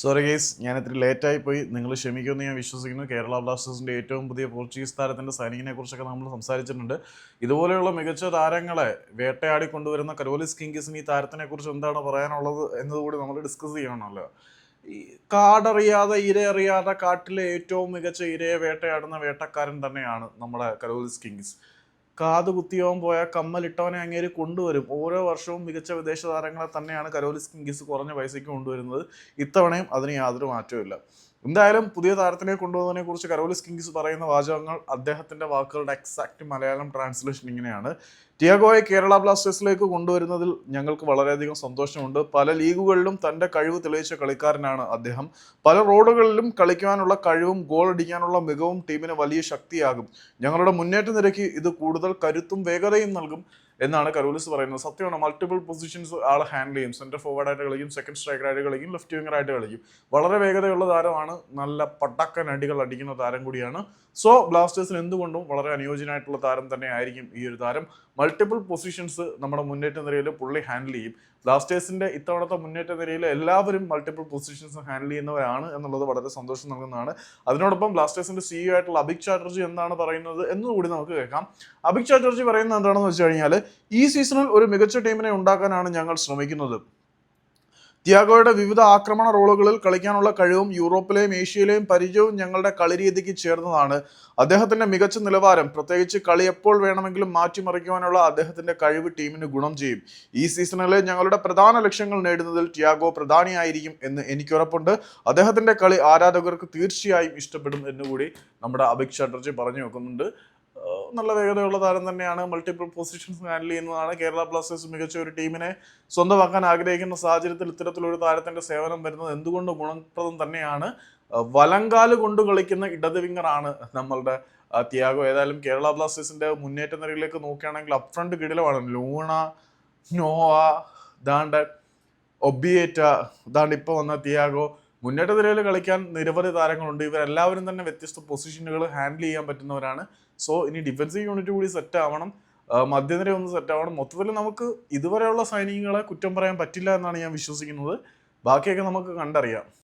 Sorry guys ഞാൻ ഇത്തിരി ലേറ്റായി പോയി നിങ്ങൾ ക്ഷമിക്കുമെന്ന് ഞാൻ വിശ്വസിക്കുന്നു. കേരള ബ്ലാസ്റ്റേഴ്സിന്റെ ഏറ്റവും പുതിയ പോർച്ചുഗീസ് താരത്തിന്റെ സൈനിങ്ങിനെ കുറിച്ചൊക്കെ നമ്മൾ സംസാരിച്ചിട്ടുണ്ട്. ഇതുപോലെയുള്ള മികച്ച താരങ്ങളെ വേട്ടയാടി കൊണ്ടുവരുന്ന കരോലിസ് കിങ്കിസിന് ഈ താരത്തിനെ കുറിച്ച് എന്താണ് പറയാനുള്ളത് എന്നതുകൂടി നമ്മൾ ഡിസ്കസ് ചെയ്യണമല്ലോ. ഈ കാടറിയാതെ ഇര അറിയാതെ കാട്ടിലെ ഏറ്റവും മികച്ച ഇരയെ വേട്ടയാടുന്ന വേട്ടക്കാരൻ തന്നെയാണ് നമ്മുടെ കരോലിസ് കിങ്സ് കാത് കുത്തിയവൻ പോയ കമ്മലിട്ടവനെ അങ്ങേര് കൊണ്ടുവരും. ഓരോ വർഷവും മികച്ച വിദേശ താരങ്ങളെ തന്നെയാണ് കരോലിസ് കിങ്കിസ് കുറഞ്ഞ പൈസയ്ക്ക് കൊണ്ടുവരുന്നത്. ഇത്തവണയും അതിന് യാതൊരു മാറ്റവും എന്തായാലും പുതിയ താരത്തിനെ കൊണ്ടുപോകുന്നതിനെ കുറിച്ച് കരോലിസ് കിങ്സ് പറയുന്ന വാചകങ്ങൾ അദ്ദേഹത്തിന്റെ വാക്കുകളുടെ എക്സാക്ട് മലയാളം ട്രാൻസ്ലേഷൻ ഇങ്ങനെയാണ്. ടിയാഗോയെ കേരള ബ്ലാസ്റ്റേഴ്സിലേക്ക് കൊണ്ടുവരുന്നതിൽ ഞങ്ങൾക്ക് വളരെയധികം സന്തോഷമുണ്ട്. പല ലീഗുകളിലും തന്റെ കഴിവ് തെളിയിച്ച കളിക്കാരനാണ് അദ്ദേഹം. പല റോഡുകളിലും കളിക്കുവാനുള്ള കഴിവും ഗോൾ അടിക്കാനുള്ള മികവും ടീമിന് വലിയ ശക്തിയാകും. ഞങ്ങളുടെ മുന്നേറ്റ നിരക്ക് ഇത് കൂടുതൽ കരുത്തും വേഗതയും നൽകും. എന്നാണ് കരോലിസ് പറയുന്നത്. സത്യമാണ് മൾട്ടിപ്പിൾ പൊസിഷൻസ് ആൾ ഹാൻഡിൽ ചെയ്യും. സെന്റർ ഫോർവേഡ് ആയിട്ട് കളിക്കും സെക്കൻഡ് സ്ട്രൈക്കർ ആയിട്ട് കളിക്കും ലെഫ്റ്റ് വിങ്ങർ ആയിട്ട് കളിക്കും വളരെ വേഗതയുള്ള താരമാണ്. നല്ല പടക്കൻ അടികൾ അടിക്കുന്ന താരം കൂടിയാണ്. സോ ബ്ലാസ്റ്റേഴ്സിന് എന്തുകൊണ്ടും വളരെ അനുയോജ്യനായിട്ടുള്ള താരം തന്നെ ആയിരിക്കും ഈ ഒരു താരം. മൾട്ടിപ്പിൾ പൊസിഷൻസ് നമ്മുടെ മുന്നേറ്റ നിരയിൽ പുള്ളി ഹാൻഡിൽ ചെയ്യും. ബ്ലാസ്റ്റേഴ്സിന്റെ ഇത്തവണത്തെ മുന്നേറ്റ നിരയിൽ എല്ലാവരും മൾട്ടിപ്പിൾ പൊസിഷൻസ് ഹാൻഡിൽ ചെയ്യുന്നവരാണ് എന്നുള്ളത് വളരെ സന്തോഷം നൽകുന്നതാണ്. അതിനോടൊപ്പം ബ്ലാസ്റ്റേഴ്സിന്റെ സിഇഒ ആയിട്ടുള്ള അഭിക് ചാറ്റർജി എന്താണ് പറയുന്നത് എന്നുകൂടി നമുക്ക് കേൾക്കാം. അഭിക് ചാറ്റർജി പറയുന്നത് എന്താണെന്ന് വെച്ച് കഴിഞ്ഞാൽ ഈ സീസണിൽ ഒരു മികച്ച ടീമിനെ ഉണ്ടാക്കാനാണ് ഞങ്ങൾ ശ്രമിക്കുന്നത്. തിയാഗോയുടെ വിവിധ ആക്രമണ റോളുകളിൽ കളിക്കാനുള്ള കഴിവും യൂറോപ്പിലെയും ഏഷ്യയിലെയും പരിചയവും ഞങ്ങളുടെ കളിരീതിക്ക് ചേർന്നതാണ്. അദ്ദേഹത്തിന്റെ മികച്ച നിലവാരം പ്രത്യേകിച്ച് കളി എപ്പോൾ വേണമെങ്കിലും മാറ്റിമറിക്കുവാനുള്ള അദ്ദേഹത്തിന്റെ കഴിവ് ടീമിന് ഗുണം ചെയ്യും. ഈ സീസണിലെ ഞങ്ങളുടെ പ്രധാന ലക്ഷ്യങ്ങൾ നേടുന്നതിൽ ടിയാഗോ പ്രധാനിയായിരിക്കും എന്ന് എനിക്ക് ഉറപ്പുണ്ട് അദ്ദേഹത്തിന്റെ കളി ആരാധകർക്ക് തീർച്ചയായും ഇഷ്ടപ്പെടും എന്നുകൂടി നമ്മുടെ അഭിക് ചാറ്റർജി പറഞ്ഞു വെക്കുന്നുണ്ട്. നല്ല വേഗതയുള്ള താരം തന്നെയാണ്. മൾട്ടിപ്പിൾ പൊസിഷൻസ് ഹാൻഡിൽ ചെയ്യുന്നതാണ് കേരള ബ്ലാസ്റ്റേഴ്സ് മികച്ച ഒരു ടീമിനെ സ്വന്തമാക്കാൻ ആഗ്രഹിക്കുന്ന സാഹചര്യത്തിൽ ഇത്തരത്തിലൊരു താരത്തിന്റെ സേവനം വരുന്നത് എന്തുകൊണ്ട് ഗുണപ്രദം തന്നെയാണ്? വലങ്കാൽ കൊണ്ട് കളിക്കുന്ന ഇടത് വിങ്ങറാണ് നമ്മളുടെ തിയാഗോ. ഏതായാലും കേരള ബ്ലാസ്റ്റേഴ്സിന്റെ മുന്നേറ്റ നിരയിലേക്ക് നോക്കുകയാണെങ്കിൽ അപ് ഫ്രണ്ട് കിടിലമാണ്. ലൂണ നോവ ദാണ്ട് ഒബിയേറ്റ ദാണ്ട് ഇപ്പോൾ വന്ന തിയാഗോ മുന്നേറ്റ നിരയിൽ കളിക്കാൻ നിരവധി താരങ്ങളുണ്ട്. ഇവരെല്ലാവരും തന്നെ വ്യത്യസ്ത പൊസിഷനുകൾ ഹാൻഡിൽ ചെയ്യാൻ പറ്റുന്നവരാണ്. സോ ഇനി ഡിഫൻസീവ് യൂണിറ്റ് കൂടി സെറ്റ് ആവണം. മധ്യനിര ഒന്ന് സെറ്റ് ആവണം. മൊത്തത്തിൽ നമുക്ക് ഇതുവരെയുള്ള സൈനികങ്ങളെ കുറ്റം പറയാൻ പറ്റില്ല എന്നാണ് ഞാൻ വിശ്വസിക്കുന്നത്. ബാക്കിയൊക്കെ നമുക്ക് കണ്ടറിയാം.